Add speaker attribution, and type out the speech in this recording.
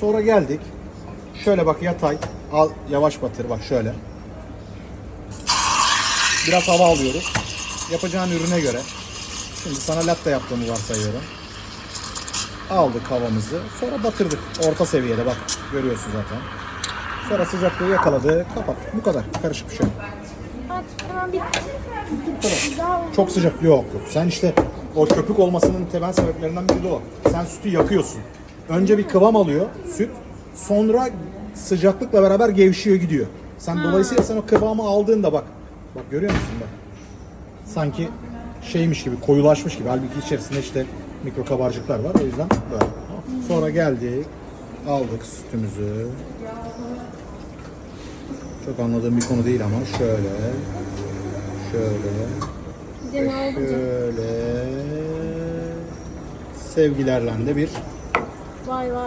Speaker 1: Sonra geldik. Şöyle bak yatay. Al yavaş batır bak şöyle. Biraz hava alıyoruz. Yapacağın ürüne göre. Şimdi sana latte yaptığımı varsayıyorum. Aldık havamızı. Sonra batırdık. Orta seviyede bak. Görüyorsun zaten. Sonra sıcaklığı yakaladı. Kapat. Bu kadar. Karışık bir şey.
Speaker 2: Tamam bitti.
Speaker 1: Çok sıcak. Yok yok. Sen işte o köpük olmasının temel sebeplerinden biri de o. Sen sütü yakıyorsun. Önce bir kıvam alıyor süt. Sonra sıcaklıkla beraber gevşiyor gidiyor. Sen dolayısıyla sen o kıvamı aldığında bak. Bak görüyor musun bak. Sanki şeymiş gibi koyulaşmış gibi. Halbuki içerisinde işte mikro kabarcıklar var. O yüzden böyle. Sonra geldik. Aldık sütümüzü. Çok anladığım bir konu değil ama şöyle. Şöyle. Şöyle sevgilerle de bir
Speaker 2: Vay vay.